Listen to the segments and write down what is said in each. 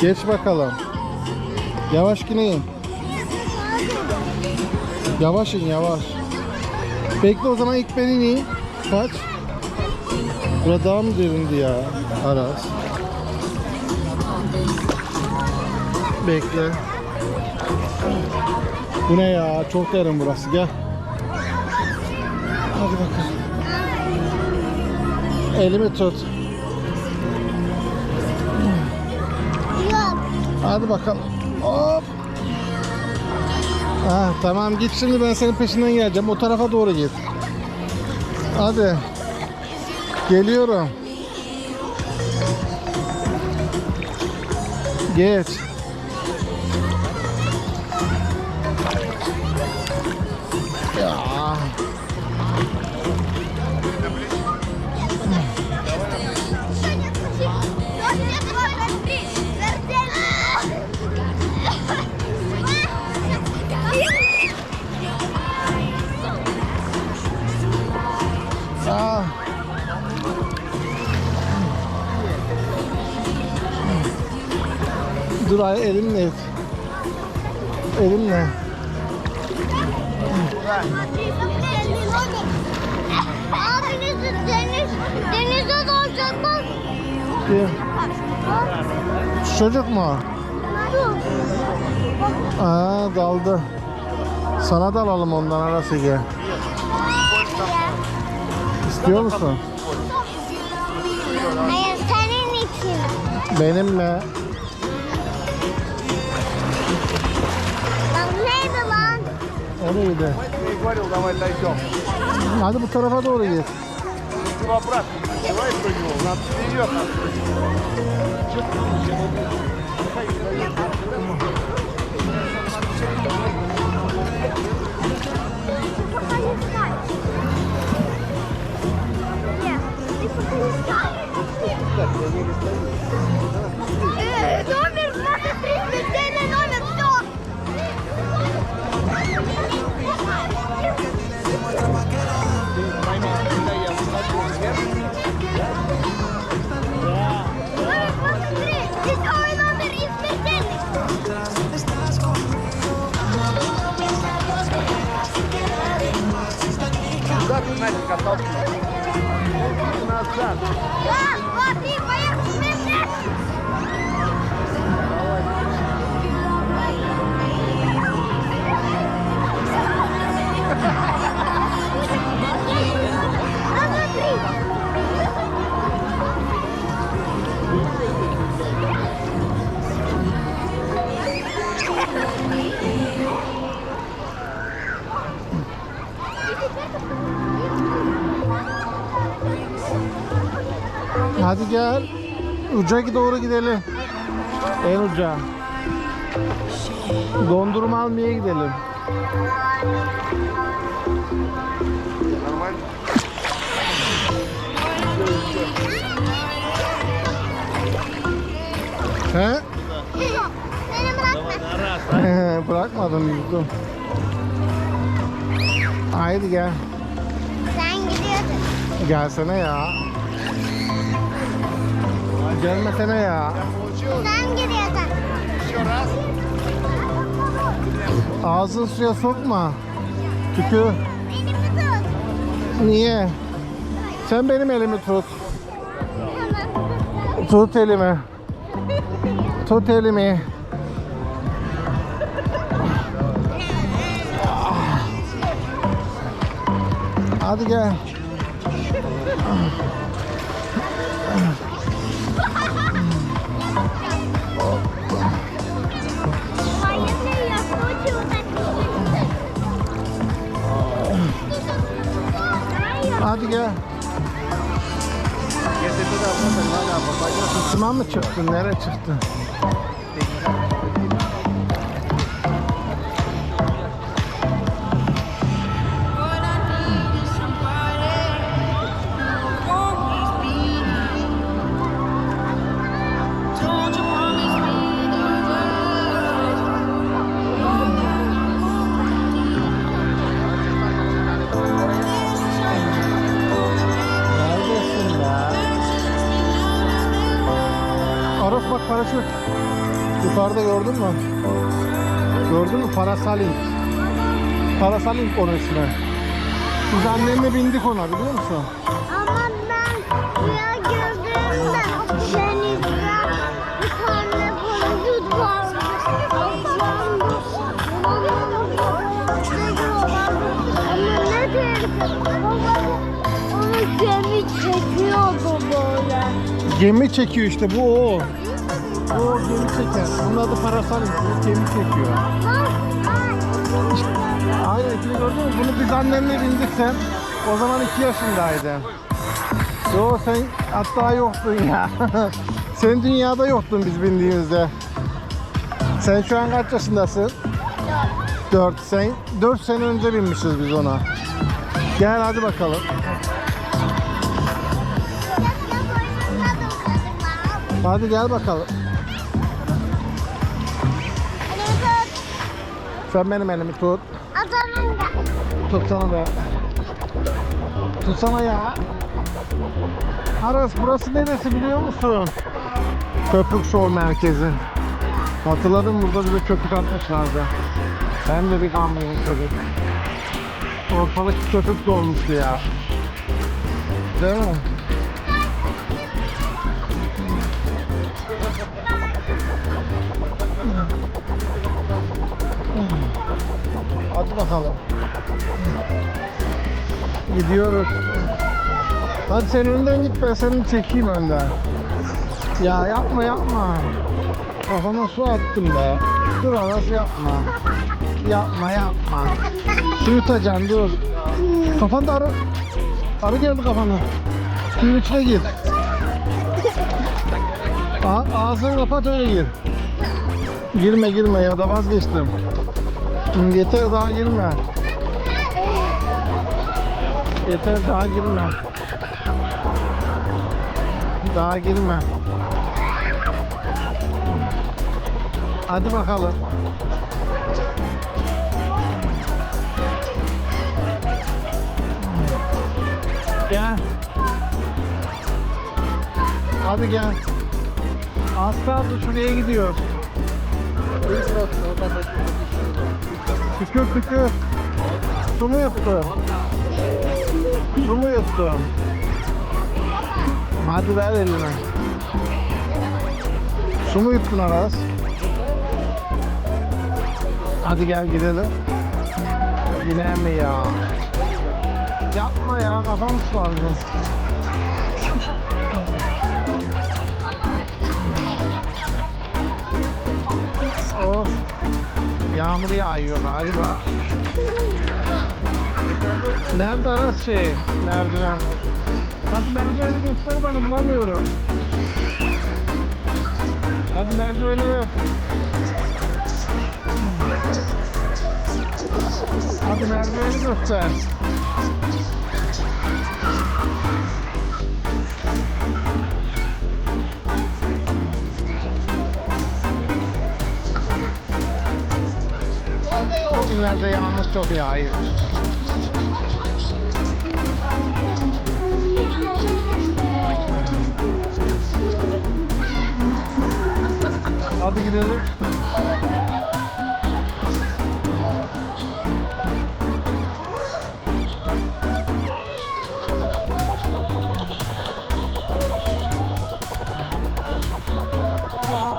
Geç bakalım. Yavaş in. Yavaş in yavaş. Bekle o zaman ilk ben ineyim. Kaç? Burada daha mı derindi ya? Aras. Bekle. Bu ne ya? Çok derin burası. Gel. Hadi bakalım. Elimi tut. Hadi bakalım. Hop. Ah, tamam git şimdi ben senin peşinden geleceğim. O tarafa doğru git. Hadi. Geliyorum. Geç. Ya. Dur ay elimle. Elimle. Abiniz deniz, denize dalacaklar. Bir. Çocuk mu? Aa daldı. Sana da alalım ondan arası gel. İstiyor musun? Hayır senin için. Benimle. Lan O neydi? Говорил, давай дойдем. Hadi bu tarafa doğru git. Его обратно. Давай прыгнул. Надо вперед. начинать кататься назад. Hadi gel. Uca doğru gidelim. En uca. Dondurma almaya gidelim. He? Beni bırakma. Bırakmadım yuttum. Haydi gel. Sen gidiyordun. Gelsene ya. Gelmesene ya. Sen giriyorsun. Ağzını suya sokma. Tükü. Niye? Sen benim elimi tut. Tut elimi. Tut elimi. Hadi gel. Hadi gel. Getirdi mı çıktın? Nereye çıktın? Yukarıda gördün mü? Gördün mü? Parasaling. Parasaling onun ismi. Biz annemle bindik ona biliyor musun? Ama ben rüya gördüğümde denizde bir tane parazit vardı. Ama ne. Baba onu gemi çekiyordu böyle. Gemi çekiyor işte bu o. O gemi çeker. Bunun adı parasaling. Bu gemi çekiyor. Aynen şimdi gördün mü? Bunu biz annemle bindik sen. O zaman 2 yaşındaydın. Yo sen hatta yoktun ya. sen dünyada yoktun biz bindiğimizde. Sen şu an kaç yaşındasın? 4. Sen 4 sene önce binmişiz biz ona. Gel hadi bakalım. Hadi gel bakalım. Sen benim elimi tut. Adamın da. Tutsana be. Tutsana ya. Aras burası neresi biliyor musun? Köpük Show merkezi. Hatırladım burada bize köpük atmışlardı. Ben de bir gamlıyım köpük. Ortalık köpük dolmuştu ya. Değil mi? Bakalım. Gidiyoruz. Hadi sen önden git ben seni çekeyim önden. Ya yapma yapma. Kafama su attım be. Dur arası yapma. Yapma yapma. Su yutacaksın dur. Kafanda arı. Arı geldi kafana. Suyun içine gir. A- ağzını kapat öyle gir. Girme girme ya da vazgeçtim. Yeter daha girme. Yeter daha girme. Daha girme. Hadi bakalım. Gel. Hadi gel. Az kaldı şuraya gidiyor. Tükür tükür. Su mu yuttu? Su mu yuttu? Hadi ver eline. Su yuttun Aras? Hadi gel gidelim. Yine mi ya? Yapma ya kafam sulandı. Yağmur yağıyor galiba. Nerede Aras şey? Merdiven. Hadi merdiveni göster bana bulamıyorum. Hadi merdiveni ver. Hadi merdiveni göster. Bugünlerde yağmur çok yağıyor. Hadi gidelim.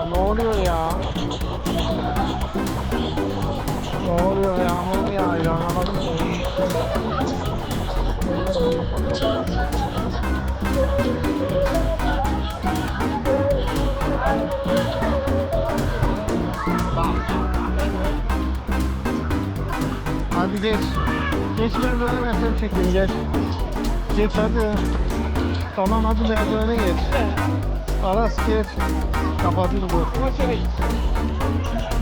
Ne oluyor ya? Hadi geç. Geç ben seni çekeyim geç. Geç hadi. Tamam hadi merdivene geç. Aras geç. Kapatın bu.